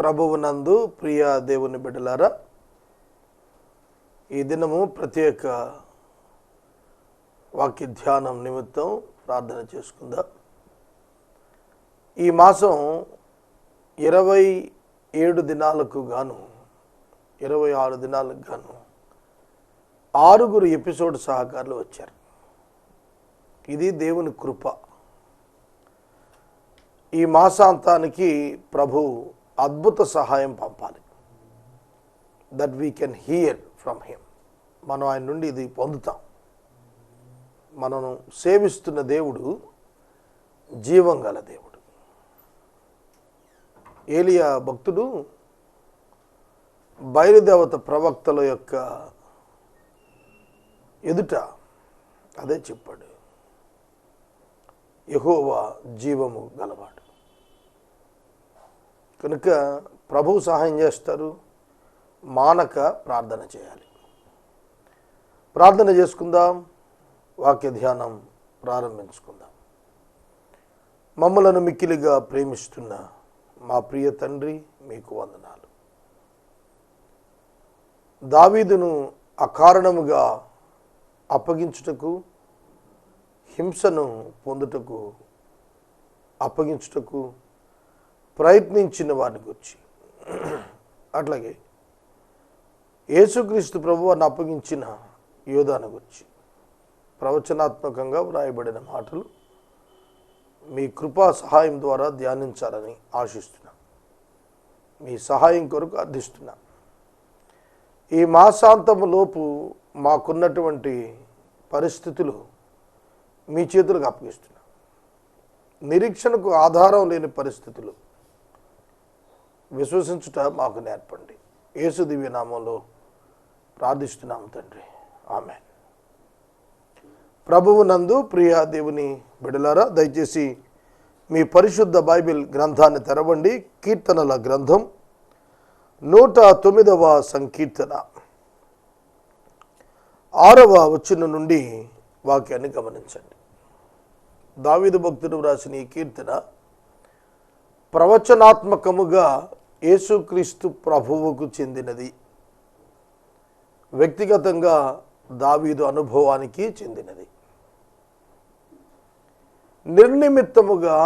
ప్రభువునందు ప్రియ దేవుని బిడ్డలారా ఈ దినము ప్రత్యేక వాక్య ధ్యానం నిమిత్తం ప్రార్థన చేసుకుందాం. ఈ మాసం ఇరవై ఏడు దినాలకు గాను ఇరవై ఆరు దినాలకు గాను ఆరుగురు ఎపిసోడ్ సహకారులు వచ్చారు. ఇది దేవుని కృప. ఈ మాసాంతానికి ప్రభు అద్భుత సహాయం పంపాలి. That we can hear from him మనం ఆయన నుండి ఇది పొందుతాం. మనం సేవిస్తున్న దేవుడు జీవం గల దేవుడు. ఏలియా భక్తుడు బయలుదేవత ప్రవక్తల యొక్క ఎదుట అదే చెప్పాడు. యహోవా జీవము గలవాడు. కనుక ప్రభువు సహాయం చేస్తారు. మానక ప్రార్థన చేయాలి. ప్రార్థన చేసుకుందాం. వాక్య ధ్యానం ప్రారంభించుకుందాం. మమ్మలను మిక్కిలిగా ప్రేమిస్తున్న మా ప్రియ తండ్రి మీకు వందనాలు. దావీదును అకారణముగా అప్పగించుటకు హింసను పొందుటకు అప్పగించుటకు ప్రయత్నించిన వారిని గురించి. అట్లాగే యేసుక్రీస్తు ప్రభువాన్ని అప్పగించిన యోధాను గురించి. ప్రవచనాత్మకంగా వ్రాయబడిన మాటలు మీ కృపా సహాయం ద్వారా ధ్యానించాలని ఆశిస్తున్నా. మీ సహాయం కొరకు అర్థిస్తున్నా. ఈ మాసాంతము లోపు మాకున్నటువంటి పరిస్థితులు మీ చేతులకు అప్పగిస్తున్నా. నిరీక్షణకు ఆధారం లేని పరిస్థితులు విశ్వసించుట మాకు నేర్పండి. యేసు దివ్య నామంలో ప్రార్థిస్తున్నాము తండ్రి. ఆమె ప్రభువు నందు ప్రియ దేవుని బిడలారా దయచేసి మీ పరిశుద్ధ బైబిల్ గ్రంథాన్ని తెరవండి. కీర్తనల గ్రంథం నూట తొమ్మిదవ సంకీర్తన. ఆరవ వచ్చిన నుండి వాక్యాన్ని గమనించండి. దావిద భక్తుడు వ్రాసిన ఈ కీర్తన ప్రవచనాత్మకముగా యేసుక్రీస్తు ప్రభువుకు చెందినది. వ్యక్తిగతంగా దావీదు అనుభవానికి చెందినది. నిర్నిమిత్తముగా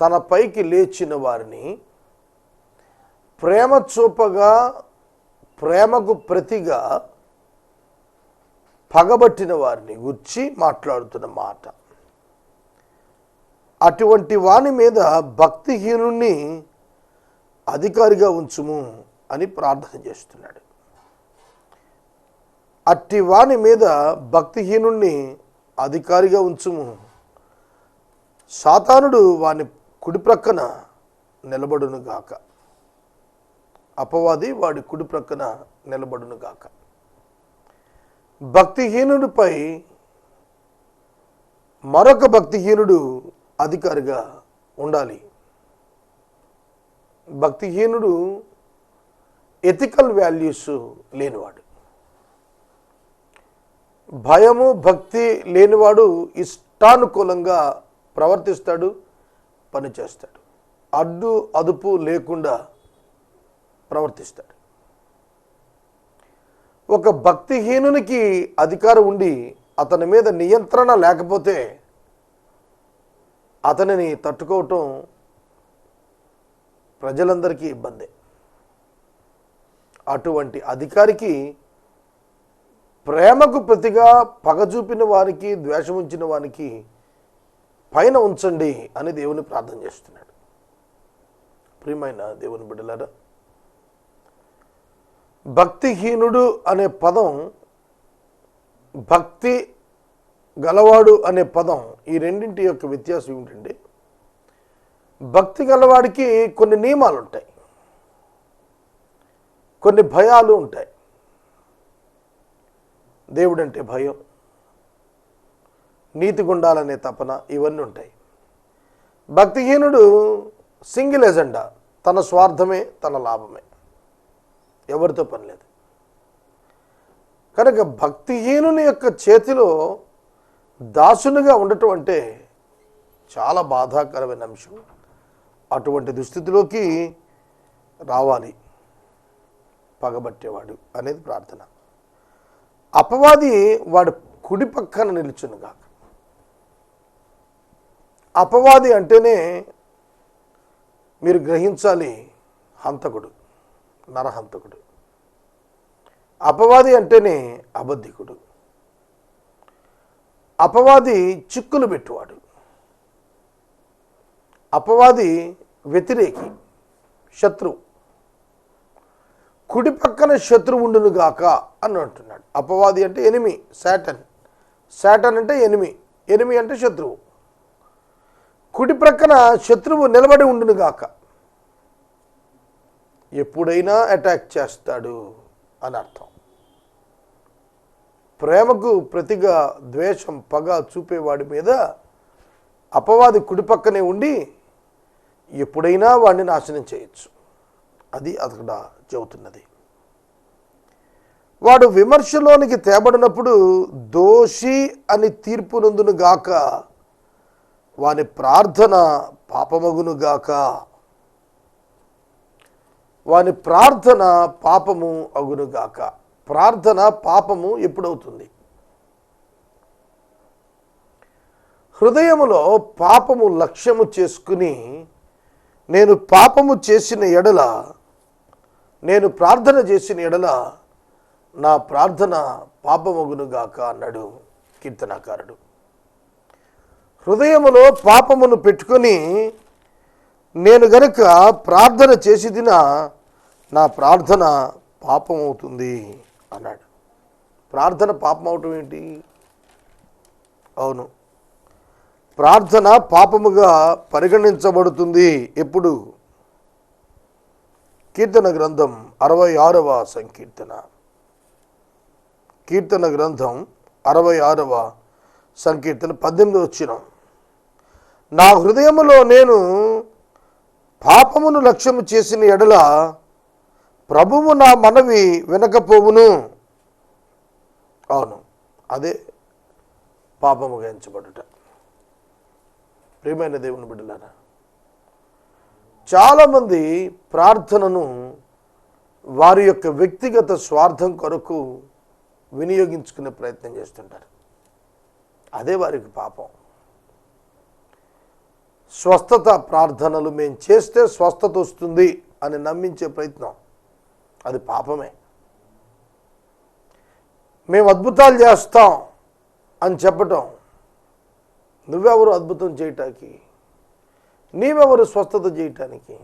తన పైకి లేచిన వారిని ప్రేమ చూపగా ప్రేమకు ప్రతిగా పగబట్టిన వారిని గుర్చి మాట్లాడుతున్న మాట. అటువంటి వాని మీద భక్తిహీనుణ్ణి అధికారిగా ఉంచుము అని ప్రార్థన చేస్తున్నాడు. అట్టి వాని మీద భక్తిహీనుణ్ణి అధికారిగా ఉంచుము. సాతానుడు వాని కుడి ప్రక్కన నిలబడును గాక. అపవాది వాడి కుడి ప్రక్కన నిలబడును గాక. భక్తిహీనుడిపై మరొక భక్తిహీనుడు అధికారిగా ఉండాలి. భక్తిహీనుడు ఎథికల్ వాల్యూస్ లేనివాడు. భయము భక్తి లేనివాడు ఇష్టానుకూలంగా ప్రవర్తిస్తాడు పనిచేస్తాడు. అడ్డు అదుపు లేకుండా ప్రవర్తిస్తాడు. ఒక భక్తిహీనునికి అధికారం ఉండి అతని మీద నియంత్రణ లేకపోతే అతనిని తట్టుకోవటం ప్రజలందరికీ ఇబ్బంది. అటువంటి అధికారికి ప్రేమకు ప్రతిగా పగ చూపిన వారికి ద్వేషం ఉంచిన వారికి పైన ఉంచండి అని దేవుని ప్రార్థన చేస్తున్నాడు. ప్రియమైన దేవుని బిడ్డలారా భక్తిహీనుడు అనే పదం భక్తి గలవాడు అనే పదం ఈ రెండింటి యొక్క వ్యత్యాసం ఏమిటంటే భక్తి గలవాడికి కొన్ని నియమాలు ఉంటాయి కొన్ని భయాలు ఉంటాయి. దేవుడంటే భయం. నీతి గుండాలనే తపన ఇవన్నీ ఉంటాయి. భక్తిహీనుడు సింగిల్ ఎజెండా తన స్వార్థమే తన లాభమే. ఎవరితో పని లేదు. కనుక భక్తిహీనుని యొక్క చేతిలో దాసునిగా ఉండటం అంటే చాలా బాధాకరమైన అంశం. అటువంటి దుస్థితిలోకి రావాలి. పగబట్టేవాడు అనేది ప్రార్థన. అపవాది వాడు కుడి పక్కన నిలుచునుగా. అపవాది అంటేనే మీరు గ్రహించాలి హంతకుడు నరహంతకుడు. అపవాది అంటేనే అబద్ధికుడు. అపవాది చిక్కులు పెట్టువాడు. అపవాది వ్యతిరేకి శత్రువు కుడి పక్కన శత్రువు ఉండును గాక అని అంటున్నాడు. అపవాది అంటే ఎనిమి శాటన్ శాటన్ అంటే ఎనిమి ఎనిమి అంటే శత్రువు. కుడి ప్రక్కన శత్రువు నిలబడి ఉండును గాక. ఎప్పుడైనా అటాక్ చేస్తాడు అని అర్థం. ప్రేమకు ప్రతిగా ద్వేషం పగ చూపేవాడి మీద అపవాది కుడి పక్కనే ఉండి ఎప్పుడైనా వాడిని నాశనం చేయొచ్చు. అది అక్కడ చెబుతున్నది. వాడు విమర్శలోనికి తేబడినప్పుడు దోషి అని తీర్పు నందును గాక వాని ప్రార్థన పాపమగును గాక వాని ప్రార్థన పాపము అగును గాక. ప్రార్థన పాపము ఎప్పుడవుతుంది? హృదయములో పాపము లక్ష్యము చేసుకుని నేను పాపము చేసిన ఎడల నేను ప్రార్థన చేసిన ఎడల నా ప్రార్థన పాపమగునుగాక అన్నాడు కీర్తనాకారుడు. హృదయములో పాపమును పెట్టుకొని నేను గనుక ప్రార్థన చేసిదిన నా ప్రార్థన పాపమవుతుంది అన్నాడు. ప్రార్థన పాపం అవటం ఏంటి? అవును. ప్రార్థన పాపముగా పరిగణించబడుతుంది ఎప్పుడు? కీర్తన గ్రంథం అరవై ఆరవ సంకీర్తన. కీర్తన గ్రంథం అరవై ఆరవ సంకీర్తన పద్దెనిమిది వచ్చిన నా హృదయములో నేను పాపమును లక్ష్యము చేసిన ఎడల ప్రభువు నా మనవి వినకపోవును. అవును అదే పాపముగా ఎంచబడుట. ప్రియమైన దేవుని బిడ్డలారా చాలామంది ప్రార్థనను వారి యొక్క వ్యక్తిగత స్వార్థం కొరకు వినియోగించుకునే ప్రయత్నం చేస్తుంటారు. అదే వారికి పాపం. స్వస్థత ప్రార్థనలు మేము చేస్తే స్వస్థత వస్తుంది అని నమ్మించే ప్రయత్నం అది పాపమే. మేము అద్భుతాలు చేస్తాం అని చెప్పటం నువ్వెవరు అద్భుతం చేయటానికి? నీవెవరు స్వస్థత చేయటానికి?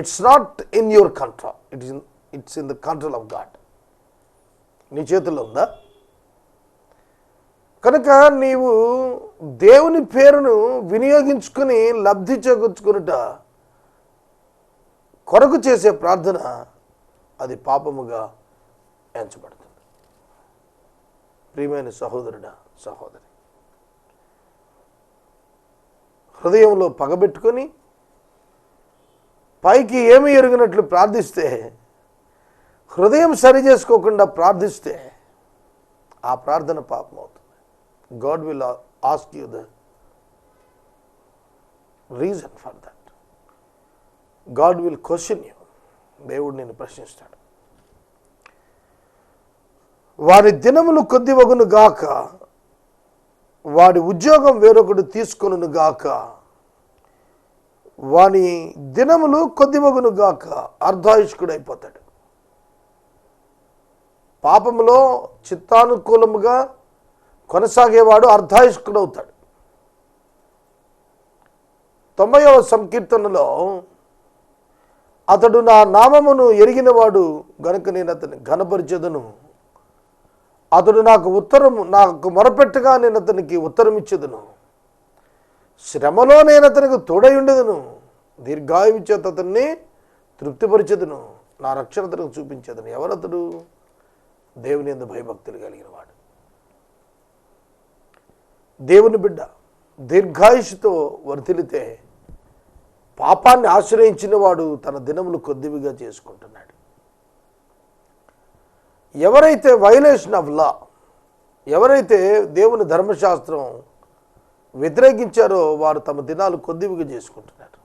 It's not in your control it's in it's in the control of God నీ చేతుల్లో ఉందా? కనుక నీవు దేవుని పేరును వినియోగించుకుని లబ్ధి చేకూర్చుకునుట కొరకు చేసే ప్రార్థన అది పాపముగా ఎంచబడుతుంది. ప్రియమైన సహోదరుడా సహోదరి హృదయంలో పగబెట్టుకొని పైకి ఏమి ఎరిగినట్లు ప్రార్థిస్తే హృదయం సరి చేసుకోకుండా ప్రార్థిస్తే ఆ ప్రార్థన పాపం అవుతుంది. God will ask you the reason for that God will question you దేవుడు నేను ప్రశ్నిస్తాడు. వారి దినములు కొద్ది వగును గాక వాడి ఉద్యోగం వేరొకడు తీసుకొనును గాక. వాని దినములు కొద్దిమగును గాక. అర్ధాయుష్కుడైపోతాడు. పాపములో చిత్తానుకూలముగా కొనసాగేవాడు అర్ధాయుష్కుడవుతాడు. తొంభైవ సంకీర్తనలో అతడు నా నామమును ఎరిగినవాడు గనుక నేను అతని ఘనపరిచెదను. అతడు నాకు ఉత్తరము నాకు మొరపెట్టగా నేను అతనికి ఉత్తరం ఇచ్చేదను శ్రమలో నేను అతనికి తోడై ఉండేదను దీర్ఘాయువు చేత అతన్ని తృప్తిపరిచేదను. నా రక్షణ అతనికి చూపించేదను. ఎవరతడు? దేవుని ఎందు భయభక్తులు కలిగిన వాడు. దేవుని బిడ్డ దీర్ఘాయుషుతో వర్తిలితే పాపాన్ని ఆశ్రయించిన వాడు తన దినములు కొద్దివిగా చేసుకుంటున్నాడు. ఎవరైతే వైలేషన్ ఆఫ్ లా ఎవరైతే దేవుని ధర్మశాస్త్రం వ్యతిరేకించారో వారు తమ దినాలు కొద్దివిగా చేసుకుంటున్నారు.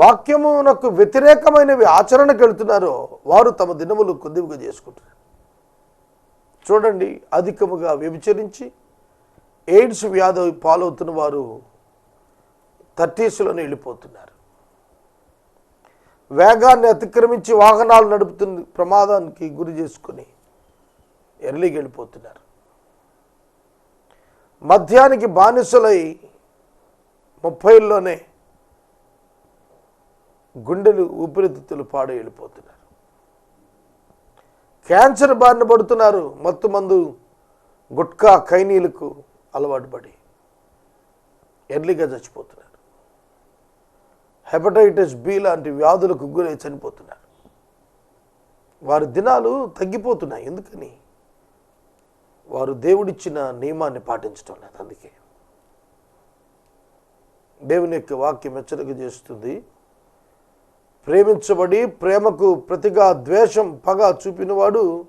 వాక్యమునకు వ్యతిరేకమైనవి ఆచరణకు వెళ్తున్నారో వారు తమ దినములు కొద్దివిగా చేసుకుంటున్నారు. చూడండి అధికముగా వ్యభిచరించి ఎయిడ్స్ వ్యాధి పాలవుతున్న వారు థర్టీస్లోనే వెళ్ళిపోతున్నారు. వేగాన్ని అతిక్రమించి వాహనాలు నడుపుతుంది ప్రమాదానికి గురి చేసుకుని ఎర్లీకి వెళ్ళిపోతున్నారు. మద్యానికి బానిసలై ముప్పైల్లోనే గుండెలు ఊపిరితిత్తులు పాడు వెళ్ళిపోతున్నారు. క్యాన్సర్ బారిన పడుతున్నారు. మత్తు మందు గుట్కా ఖైనీలకు అలవాటు పడి ఎర్లీగా చచ్చిపోతున్నారు. హెపటైటిస్ బి లాంటి వ్యాధులకు గురై చనిపోతున్నారు. వారి దినాలు తగ్గిపోతున్నాయి. ఎందుకని? వారు దేవుడిచ్చిన నియమాన్ని పాటించడం లేదు. అందుకే దేవుని యొక్క వాక్యం హెచ్చరిక చేస్తుంది. ప్రేమించబడి ప్రేమకు ప్రతిగా ద్వేషం పగ చూపినవాడు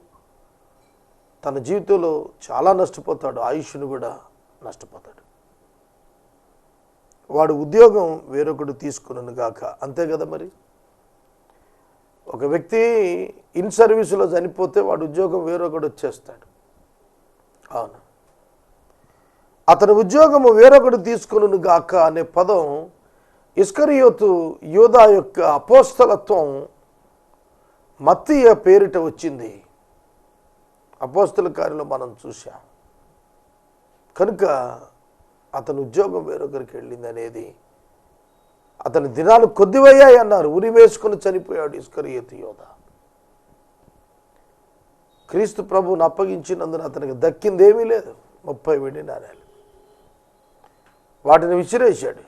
తన జీవితంలో చాలా నష్టపోతాడు. ఆయుష్ను కూడా నష్టపోతాడు. వాడు ఉద్యోగం వేరొకడు తీసుకున్నాను గాక. అంతే కదా మరి? ఒక వ్యక్తి ఇన్ సర్వీసులో చనిపోతే వాడు ఉద్యోగం వేరొకడు వచ్చేస్తాడు. అవును. అతని ఉద్యోగము వేరొకడు తీసుకును గాక అనే పదం ఇస్కరియోతు యోధా యొక్క అపోస్తలత్వం మత్తీయ పేరిట వచ్చింది. అపోస్తల కార్యంలో మనం చూసాం కనుక అతని ఉద్యోగం వేరొకరికి వెళ్ళింది అనేది అతని దినాలు కొద్దివయ్యాయి అన్నారు. ఉరి వేసుకుని చనిపోయాడు ఇస్కరియతి యోధ. క్రీస్తు ప్రభువును అప్పగించినందున అతనికి దక్కిందేమీ లేదు. ముప్పై వెండి నాణ్యాలు వాటిని విసిరేశాడు.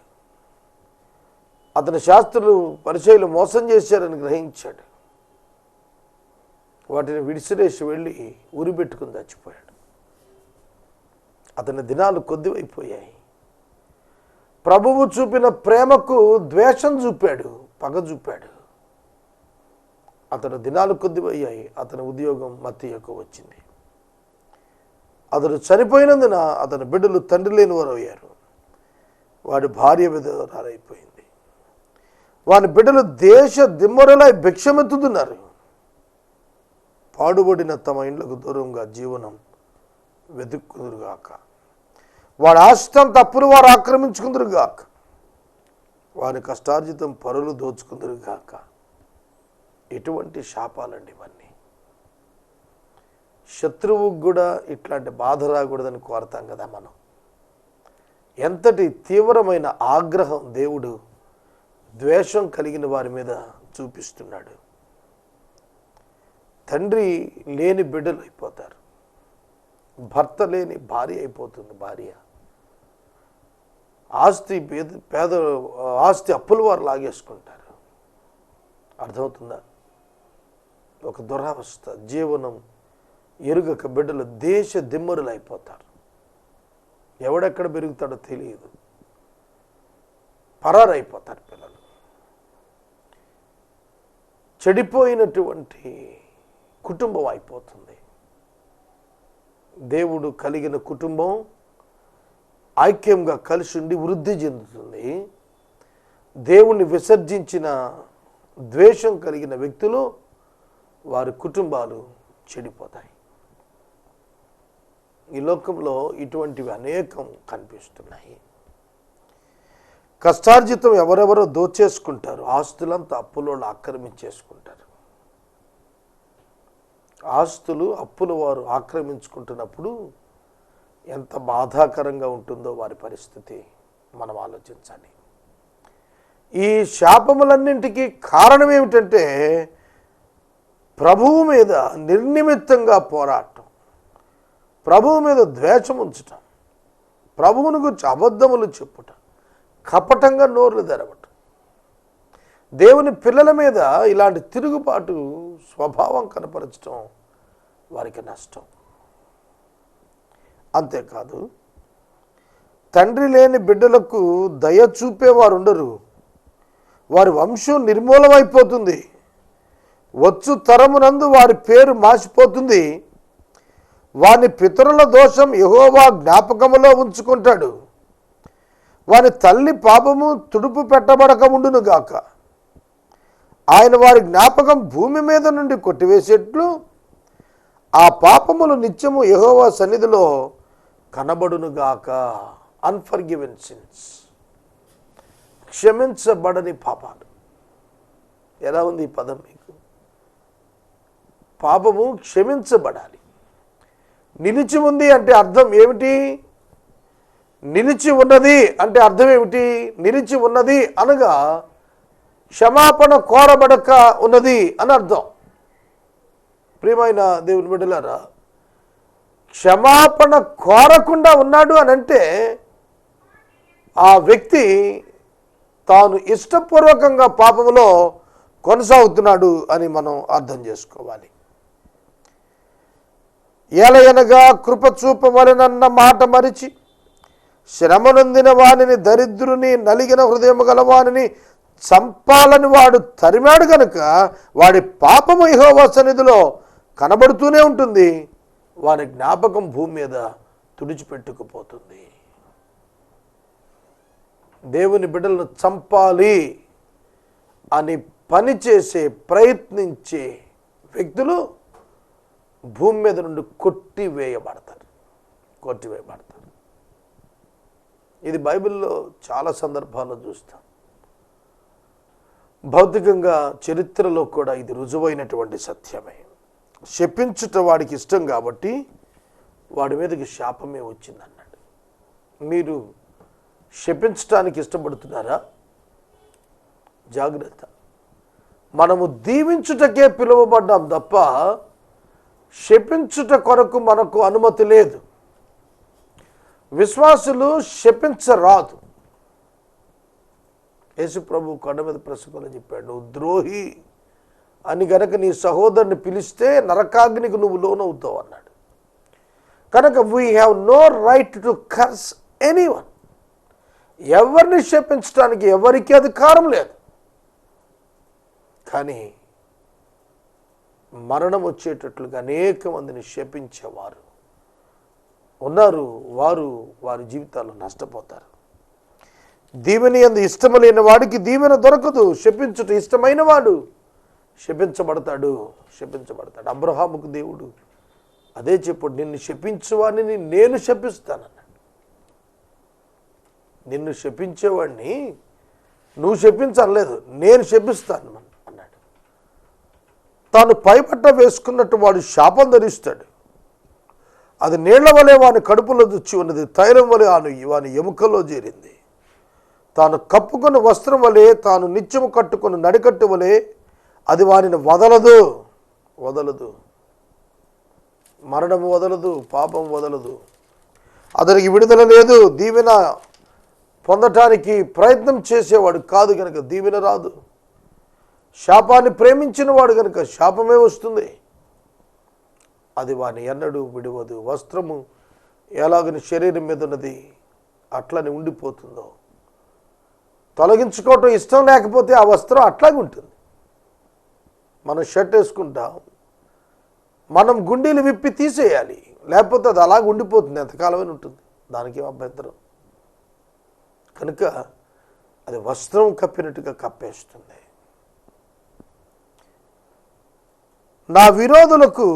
అతని శాస్త్రులు పరిచయలు మోసం చేశారని గ్రహించాడు. వాటిని విడిసిరేసి వెళ్ళి ఉరి పెట్టుకుని చచ్చిపోయాడు. అతని దినాలు కొద్దివైపోయాయి. ప్రభువు చూపిన ప్రేమకు ద్వేషం చూపాడు పగ చూపాడు. అతను దినాలు కొద్దివయ్యాయి అతని ఉద్యోగం మత్తియకు వచ్చింది. అతడు చనిపోయినందున అతని బిడ్డలు తండ్రి లేని వారు అయ్యారు వాడి భార్య విధవరాలైపోయింది. వాని బిడ్డలు దేశ దిమ్మరలై భిక్షమెత్తుతున్నారు. పాడుబడిన తమ ఇండ్లకు దూరంగా జీవనం వెతుక్కుదురుగాక. వాడి ఆశితం తప్పులు వారు ఆక్రమించుకుందరుగాక. వారి కష్టార్జితం పరులు దోచుకుందరుగాక. ఎటువంటి శాపాలండి ఇవన్నీ? శత్రువుకు కూడా ఇట్లాంటి బాధ రాకూడదని కోరతాం కదా మనం. ఎంతటి తీవ్రమైన ఆగ్రహం దేవుడు ద్వేషం కలిగిన వారి మీద చూపిస్తున్నాడు. తండ్రి లేని బిడ్డలు అయిపోతారు. భర్త లేని భార్య అయిపోతుంది భార్య. ఆస్తి పేద పేద ఆస్తి అప్పుల వారు లాగేసుకుంటారు. అర్థమవుతుందా? ఒక దురావస్థ జీవనం ఎరుగక బిడ్డలు దేశ దిమ్మరులు అయిపోతారు. ఎవడెక్కడ పెరుగుతాడో తెలియదు. పరారైపోతారు పిల్లలు. చెడిపోయినటువంటి కుటుంబం అయిపోతుంది. దేవుడు కలిగిన కుటుంబం ఐక్యంగా కలిసి ఉండి వృద్ధి చెందుతుంది. దేవుణ్ణి విసర్జించిన ద్వేషం కలిగిన వ్యక్తులు వారి కుటుంబాలు చెడిపోతాయి. ఈ లోకంలో ఇటువంటివి అనేకం కనిపిస్తున్నాయి. కష్టార్జితం ఎవరెవరో దోచేసుకుంటారు. ఆస్తులంతా అప్పులోళ్ళు ఆక్రమించేసుకుంటారు. ఆస్తులు అప్పుల వారు ఆక్రమించుకుంటున్నప్పుడు ఎంత బాధాకరంగా ఉంటుందో వారి పరిస్థితి మనం ఆలోచించాలి ఈ శాపములన్నింటికీ కారణం ఏమిటంటే ప్రభువు మీద నిర్నిమిత్తంగా పోరాటం ప్రభువు మీద ద్వేషం ఉంచటం ప్రభువుని గురించి అబద్ధములు చెప్పుట కపటంగా నోర్లు తెరవటం. దేవుని పిల్లల మీద ఇలాంటి తిరుగుబాటు స్వభావం కనపరచడం వారికి నష్టం. అంతేకాదు తండ్రి లేని బిడ్డలకు దయ చూపేవారు ఉండరు వారి వంశం నిర్మూలమైపోతుంది. వచ్చు తరమునందు వారి పేరు మాసిపోతుంది. వాని పితరుల దోషం యహోవా జ్ఞాపకములో ఉంచుకుంటాడు. వారి తల్లి పాపము తుడుపు పెట్టబడక ఉండును గాక ఆయన వారి జ్ఞాపకం భూమి మీద నుండి కొట్టివేసేట్లు ఆ పాపములు నిత్యము యహోవా సన్నిధిలో కనబడునుగాక అన్ఫర్గివెన్ సిన్స్ క్షమించబడని పాపాలు. ఎలా ఉంది ఈ పదం మీకు? పాపము క్షమించబడాలి. నిలిచి ఉంది అంటే అర్థం ఏమిటి? నిలిచి ఉన్నది అంటే అర్థం ఏమిటి? నిలిచి ఉన్నది అనగా క్షమాపణ కోరబడక ఉన్నది అని అర్థం. ప్రియమైన దేవుని బిడ్డలారా క్షమాపణ కోరకుండా ఉన్నాడు అని అంటే ఆ వ్యక్తి తాను ఇష్టపూర్వకంగా పాపములో కొనసాగుతున్నాడు అని మనం అర్థం చేసుకోవాలి. ఏలయనగా కృపచూపమలనన్న మాట మరిచి శ్రమనొందిన వానిని దరిద్రుని నలిగిన హృదయం గలవానిని చంపాలని వాడు తరిమాడు గనుక వాడి పాపము యెహోవా సన్నిధిలో కనబడుతూనే ఉంటుంది. వారి జ్ఞాపకం భూమి మీద తుడిచిపెట్టుకుపోతుంది. దేవుని బిడ్డలను చంపాలి అని పని చేసే ప్రయత్నించే వ్యక్తులు భూమి మీద నుండి కొట్టివేయబడతారు. కొట్టివేయబడతారు. ఇది బైబిల్లో చాలా సందర్భాల్లో చూస్తాం. భౌతికంగా చరిత్రలో కూడా ఇది రుజువైనటువంటి సత్యమే. శపించుట వాడికి ఇష్టం కాబట్టి వాడి మీదకి శాపమే వచ్చింది అన్నాడు మీరు శపించటానికి ఇష్టపడుతున్నారా? జాగ్రత్త. మనము దీవించుటకే పిలువబడ్డాం తప్ప శపించుట కొరకు మనకు అనుమతి లేదు. విశ్వాసులు శపించరాదు. యేసు ప్రభు కొండ మీద ప్రసంగంలో చెప్పాడు ద్రోహి. అని గనక నీ సహోదరుని పిలిస్తే నరకాగ్నికి నువ్వు లోనవుతావు అన్నాడు. కనుక we have no right to curse anyone ఎవరిని శపించడానికి ఎవరికి అధికారం లేదు. కానీ మరణం వచ్చేటట్లుగా అనేక మందిని శపించేవారు. ఉన్నారు వారు వారి జీవితాలు నష్టపోతారు. దీవెని అందు ఇష్టము లేని వాడికి దీవెన దొరకదు. శపించుట ఇష్టమైన వాడు. శపించబడతాడు శపించబడతాడు. అబ్రహాముకు దేవుడు అదే చెప్పు నిన్ను శపించేవాడిని నేను శపిస్తానన్నాడు. నిన్ను శపించేవాడిని నువ్వు శపించలేదు నేను శపిస్తాను అన్నాడు. తాను పైపట్ట వేసుకున్నట్టు వాడు శాపం ధరిస్తాడు. అది నీళ్ళ వలె వాని కడుపులో దుచ్చి ఉన్నది తైలం వలె ఆను వాని ఎముకలో చేరింది. తాను కప్పుకున్న వస్త్రం వలె తాను నిత్యము కట్టుకున్న నడికట్టు వలె అది వానిని వదలదు. వదలదు. మరణము వదలదు పాపం వదలదు. అతనికి విడుదల లేదు. దీవెన పొందటానికి ప్రయత్నం చేసేవాడు కాదు కనుక దీవెన రాదు. శాపాన్ని ప్రేమించిన వాడు కనుక శాపమే వస్తుంది. అది వాని ఎన్నడూ విడవదు. వస్త్రము ఎలాగని శరీరం మీద ఉన్నది అట్లని ఉండిపోతుందో. తొలగించుకోవటం ఇష్టం లేకపోతే ఆ వస్త్రం అట్లాగే ఉంటుంది. మనం షర్ట్ వేసుకుంటాం మనం గుండీలు విప్పి తీసేయాలి. లేకపోతే అది అలాగ ఉండిపోతుంది ఎంతకాలమైన ఉంటుంది. దానికి అభ్యంతరం. కనుక అది వస్త్రం కప్పినట్టుగా కప్పేస్తుంది. నా విరోధులకు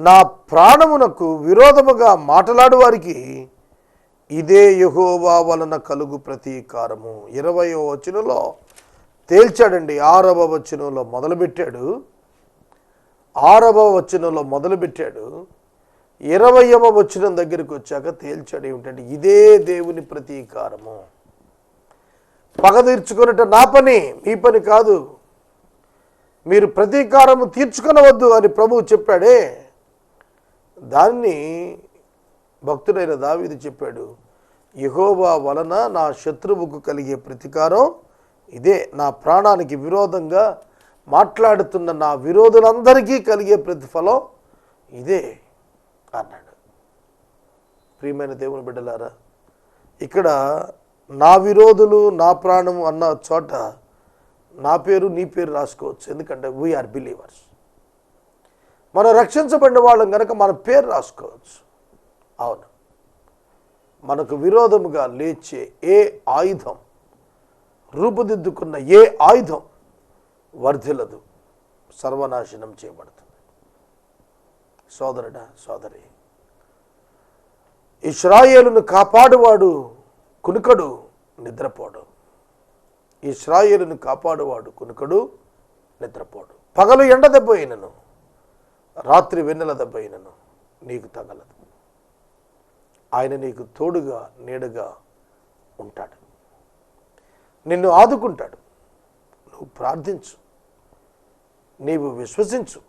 నా ప్రాణమునకు విరోధముగా మాట్లాడు వారికి ఇదే యహోవా వలన కలుగు ప్రతీకారము. ఇరవయో వచనలో తేల్చాడండి. ఆరవ వచనంలో మొదలుపెట్టాడు. ఆరవ వచనంలో మొదలుపెట్టాడు. ఇరవయవ వచనం దగ్గరికి వచ్చాక తేల్చాడు ఏమిటంటే ఇదే దేవుని ప్రతీకారము. పగ తీర్చుకున్నట్టు నా పని మీ పని కాదు. మీరు ప్రతీకారము తీర్చుకొనవద్దు అని ప్రభువు చెప్పాడే. దాన్ని భక్తుడైన దావిది చెప్పాడు యహోవా వలన నా శత్రువుకు కలిగే ప్రతీకారం ఇదే నా ప్రాణానికి విరోధంగా మాట్లాడుతున్న నా విరోధులందరికీ కలిగే ప్రతిఫలం ఇదే అన్నాడు. ప్రియమైన దేవుని బిడ్డలారా ఇక్కడ నా విరోధులు నా ప్రాణం అన్న చోట నా పేరు నీ పేరు రాసుకోవచ్చు. ఎందుకంటే వీఆర్ బిలీవర్స్ మనం రక్షించబడిన వాళ్ళం కనుక మన పేరు రాసుకోవచ్చు. అవును. మనకు విరోధముగా లేచే ఏ ఆయుధం రూపుదిద్దుకున్న ఏ ఆయుధం వర్ధిలదు సర్వనాశనం చేయబడుతుంది. సోదరుడా సోదరి ఇస్రాయేలును కాపాడువాడు కునుకడు నిద్రపోడు. ఇస్రాయేలును కాపాడువాడు కునుకడు నిద్రపోడు. పగలు ఎండ దెబ్బ అయినను రాత్రి వెన్నెల దెబ్బ అయినను నీకు తగలదు. ఆయన నీకు తోడుగా నీడగా ఉంటాడు. నిన్ను ఆదుకుంటాడు. నువ్వు ప్రార్థించు. నీవు విశ్వసించు.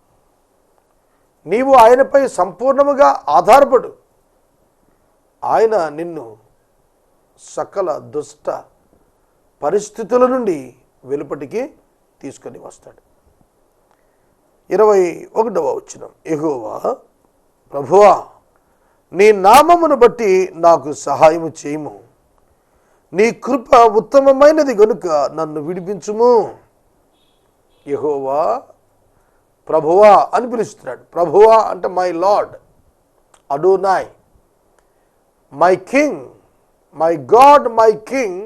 నీవు ఆయనపై సంపూర్ణముగా ఆధారపడు. ఆయన నిన్ను సకల దుష్ట పరిస్థితుల నుండి వెలుపటికి తీసుకొని వస్తాడు. ఇరవై ఒకటవ వచ్చిన ఎగువా ప్రభువా నీ నామమును బట్టి నాకు సహాయము చేయము. నీ కృప ఉత్తమమైనది గనుక నన్ను విడిపించుము. యహోవా ప్రభువా అని పిలుస్తున్నాడు. ప్రభువా అంటే my Lord Adonai my king my God my king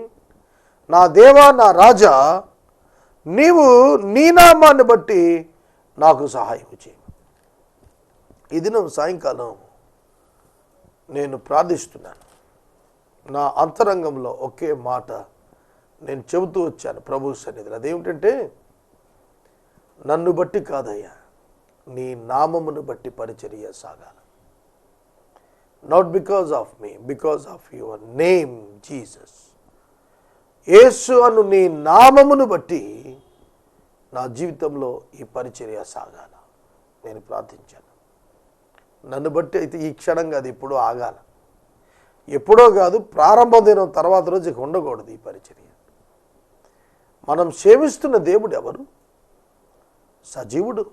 నా దేవా నా రాజా నీవు నీ నామాన్ని బట్టి నాకు సహాయం చేయి. ఈ దినం సాయంకాలం నేను ప్రార్థిస్తున్నాను. నా అంతరంగంలో ఒకే మాట నేను చెబుతూ వచ్చాను ప్రభు సన్నిధిలో. అదేమిటంటే నన్ను బట్టి కాదయ్యా నీ నామమును బట్టి పరిచర్య సాగాలి. Not because of me because of your name Jesus యేసు అను నీ నామమును బట్టి నా జీవితంలో ఈ పరిచర్య సాగాల. నేను ప్రార్థించాను. నన్ను బట్టి అయితే ఈ క్షణంగా అది ఎప్పుడో ఆగాల. ఎప్పుడో కాదు ప్రారంభ దినం తర్వాత రోజు ఇక ఉండకూడదు ఈ పరిచర్య. మనం సేవిస్తున్న దేవుడు ఎవరు? సజీవుడు.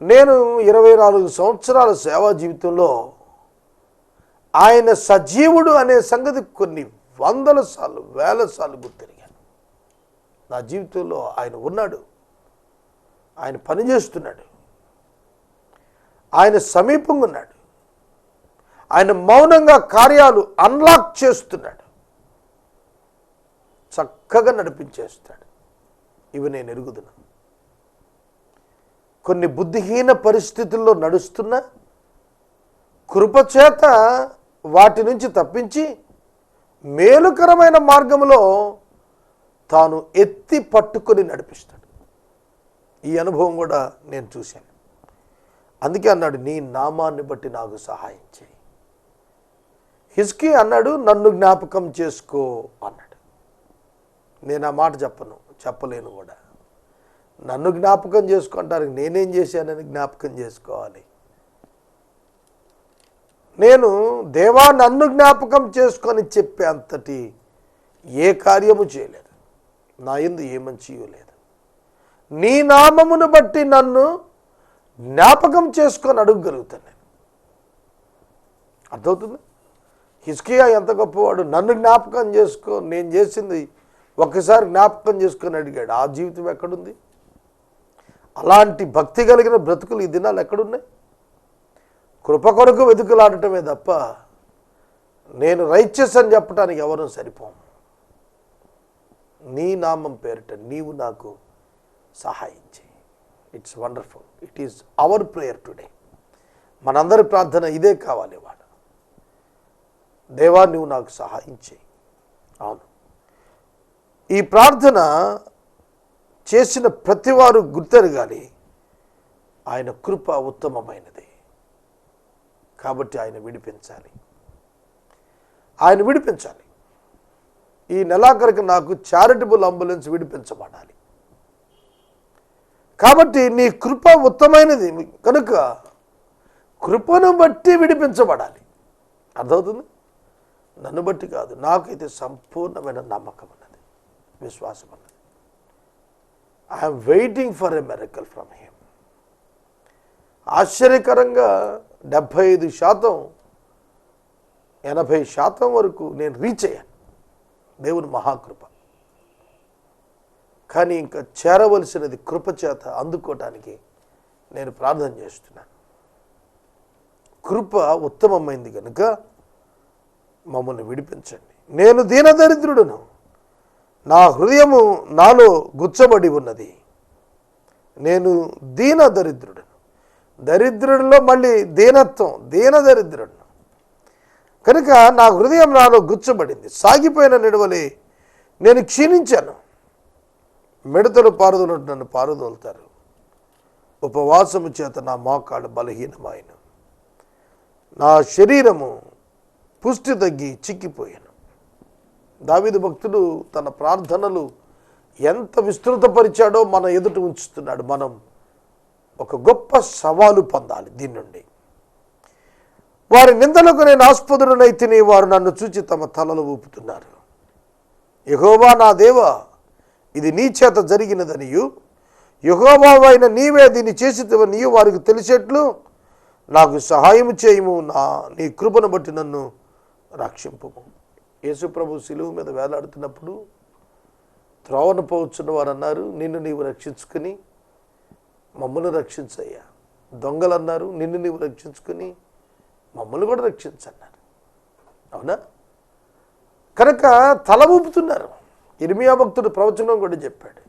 నేను ఇరవై నాలుగు సంవత్సరాల సేవా జీవితంలో ఆయన సజీవుడు అనే సంగతి కొన్ని వందల సార్లు వేల సార్లు గుర్తిరిగాను. నా జీవితంలో ఆయన ఉన్నాడు. ఆయన పనిచేస్తున్నాడు. ఆయన సమీపంగా ఉన్నాడు. ఆయన మౌనంగా కార్యాలు అన్లాక్ చేస్తున్నాడు. చక్కగా నడిపించేస్తాడు. ఇవి నేను ఎరుగుదును. కొన్ని బుద్ధిహీన పరిస్థితుల్లో నడుస్తున్న కృపచేత వాటి నుంచి తప్పించి మేలుకరమైన మార్గంలో తాను ఎత్తి పట్టుకొని నడిపిస్తాడు. ఈ అనుభవం కూడా నేను చూశాను. అందుకే అన్నాడు నీ నామాన్ని బట్టి నాకు సహాయం చేయి. హిస్కీ అన్నాడు నన్ను జ్ఞాపకం చేసుకో అన్నాడు. నేను ఆ మాట చెప్పను చెప్పలేను కూడా. నన్ను జ్ఞాపకం చేసుకుంటానికి నేనేం చేశానని జ్ఞాపకం చేసుకోవాలి. నేను దేవా నన్ను జ్ఞాపకం చేసుకొని చెప్పే అంతటి ఏ కార్యము చేయలేదు. నా ఎందు ఏ మంచి లేదు. నీ నామమును బట్టి నన్ను జ్ఞాపకం చేసుకొని అడగగలుగుతాను నేను. అర్థమవుతుంది? హిస్కియా ఎంత గొప్పవాడు? నన్ను జ్ఞాపకం చేసుకో నేను చేసింది ఒక్కసారి జ్ఞాపకం చేసుకొని అడిగాడు ఆ జీవితం ఎక్కడుంది? అలాంటి భక్తి కలిగిన బ్రతుకులు ఈ దినాలు ఎక్కడున్నాయి? కృప కొరకు వెతుకులాడటమే తప్ప నేను రైచస్ అని చెప్పడానికి ఎవరూ సరిపోము. నీ నామం పేరిట నీవు నాకు సహాయం చేయి. It's wonderful. It is our prayer today. మనందరి ప్రార్థన ఇదే కావాలి వాడు. దేవా నువ్వు నాకు సహాయం చేయి. అవును. ఈ ప్రార్థన చేసిన ప్రతివారు గుర్తెరగాలి ఆయన కృప ఉత్తమమైనది. కాబట్టి ఆయన విడిపించాలి. ఆయన విడిపించాలి. ఈ నెలాఖరికి నాకు చారిటబుల్ అంబులెన్స్ విడిపించబడాలి. కాబట్టి నీ కృప ఉత్తమైనది. కనుక కృపను బట్టి విడిపించబడాలి. అర్థమవుతుంది? నన్ను బట్టి కాదు నాకైతే సంపూర్ణమైన నమ్మకం ఉన్నది విశ్వాసం అన్నది I'm waiting for a miracle from him ఆశ్చర్యకరంగా డెబ్భై ఐదు శాతం ఎనభై శాతం వరకు నేను రీచ్ అయ్యాను. దేవుని మహాకృప. కానీ ఇంకా చేరవలసినది కృపచేత అందుకోవటానికి నేను ప్రార్థన చేస్తున్నాను. కృప ఉత్తమమైంది కనుక మమ్మల్ని విడిపించండి. నేను దీనదరిద్రుడును. నా హృదయము నాలో గుచ్చబడి ఉన్నది. నేను దీన దరిద్రుడును దరిద్రుడిలో మళ్ళీ దీనత్వం దీన దరిద్రుడును కనుక నా హృదయం నాలో గుచ్చబడింది. సాగిపోయిన నిడవలి నేను క్షీణించాను. మిడతలు పారుదలు నన్ను పారుదోలుతారు. ఉపవాసము చేత నా మోకాళ్ళు బలహీనమైన నా శరీరము పుష్టి తగ్గి చిక్కిపోయాను. దావిదు భక్తుడు తన ప్రార్థనలు ఎంత విస్తృతపరిచాడో మన ఎదుట ఉంచుతున్నాడు. మనం ఒక గొప్ప సవాలు పొందాలి దీని నుండి. వారి నిందలకు నేను ఆస్పదుడనైతిని వారు నన్ను చూచి తమ తలలు ఊపుతున్నారు. యహోవా నా దేవా ఇది నీ చేత జరిగినదనియు. యహోబావైన నీవే దీన్ని చేసినవనియు వారికి తెలిసేట్లు నాకు సహాయం చేయము. నా నీ కృపను బట్టి నన్ను రాక్షింపము. యేసుప్రభు శిలువు మీద వేలాడుతున్నప్పుడు త్రోవను పోవచ్చున్న వారు అన్నారు నిన్ను నీవు రక్షించుకుని మమ్మల్ని రక్షించయ్యా. దొంగలు అన్నారు నిన్ను నీవు రక్షించుకుని మమ్మల్ని కూడా రక్షించన్నారు. అవునా? కనుక తల ఊపుతున్నారు. ఇర్మియా భక్తుడు ప్రవచనం కూడా చెప్పాడు.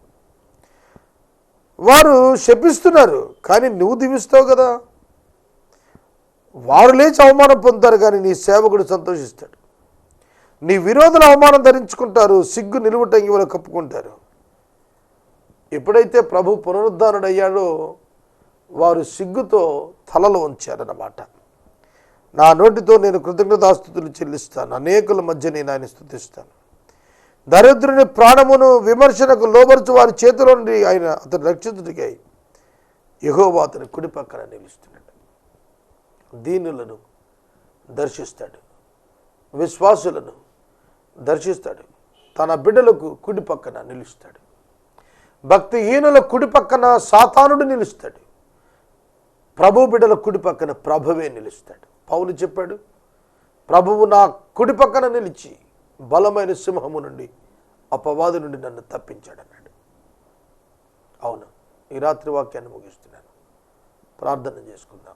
వారు శపిస్తున్నారు కానీ నువ్వు దీవిస్తావు కదా? వారు లేచి అవమానం పొందుతారు కానీ నీ సేవకుడు సంతోషిస్తాడు. నీ విరోధులు అవమానం ధరించుకుంటారు సిగ్గు నిలువటంగి వాళ్ళు కప్పుకుంటారు. ఎప్పుడైతే ప్రభు పునరుద్ధారుడయ్యాడో వారు సిగ్గుతో తలలు ఉంచారన్నమాట నా నోటితో నేను కృతజ్ఞతాస్థుతులు చెల్లిస్తాను అనేకుల మధ్య నేను ఆయన స్థుతిస్తాను. దరిద్రుని ప్రాణమును విమర్శనకు లోబరుచు వారి చేతిలో నుండి ఆయన అతను రక్షితుడికై యహోవా అతని కుడి పక్కన నిలుస్తున్నాడు. దీనులను దర్శిస్తాడు. విశ్వాసులను దర్శిస్తాడు. తన బిడ్డలకు కుడి పక్కన నిలుస్తాడు. భక్తిహీనుల కుడి పక్కన సాతానుడు నిలుస్తాడు. ప్రభు బిడ్డల కుడి పక్కన ప్రభువే నిలుస్తాడు. పౌలు చెప్పాడు ప్రభువు నా కుడి పక్కన నిలిచి బలమైన సింహము నుండి అపవాదు నుండి నన్ను తప్పించాడు అన్నాడు అవును ఈ రాత్రి వాక్యాన్ని ముగిస్తున్నాను. ప్రార్థన చేసుకుందాం.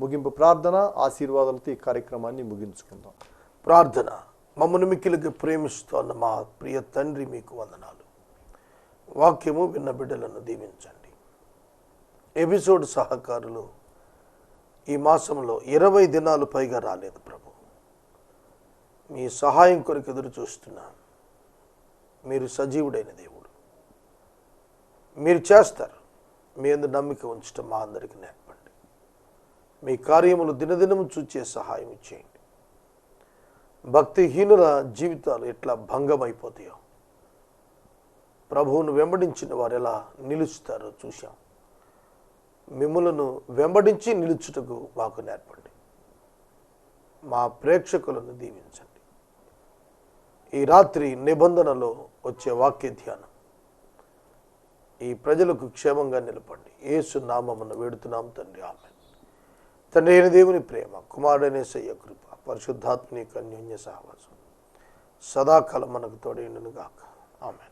ముగింపు ప్రార్థన ఆశీర్వాదాలతో ఈ కార్యక్రమాన్ని ముగించుకుందాం. ప్రార్థన మమ్మల్ని మిక్కిలికి ప్రేమిస్తోన్న మా ప్రియ తండ్రి మీకు వందనాలు. వాక్యము విన్న బిడ్డలను దీవించండి. ఎపిసోడ్ సహకారులు ఈ మాసంలో ఇరవై దినాలు పైగా రాలేదు ప్రభు. మీ సహాయం కొరకు ఎదురు చూస్తున్నా మీరు సజీవుడైన దేవుడు. మీరు చేస్తారు. మీ అందు నమ్మిక ఉంచడం మా అందరికీ నేను మీ కార్యములు దినదినము చూచే సహాయం చేయండి భక్తిహీనుల జీవితాలు ఎట్లా భంగమైపోతాయో. ప్రభువును వెంబడించిన వారు ఎలా నిలుస్తారో చూశాం. మిమ్మలను వెంబడించి నిలుచుటకు మాకు నేర్పండి. మా ప్రేక్షకులను దీవించండి. ఈ రాత్రి నిబంధనలో వచ్చే వాక్య ధ్యానం. ఈ ప్రజలకు క్షేమంగా నిలపండి. ఏసు నామమును వేడుతున్నాం తండ్రి. ఆమె తండ్రి అయిన దేవుని ప్రేమ కుమారుడనే సయ్య కృప పరిశుద్ధాత్మని కన్యోన్య సహవాసం. సదాకాలం మనకు తోడైండును గాక ఆమె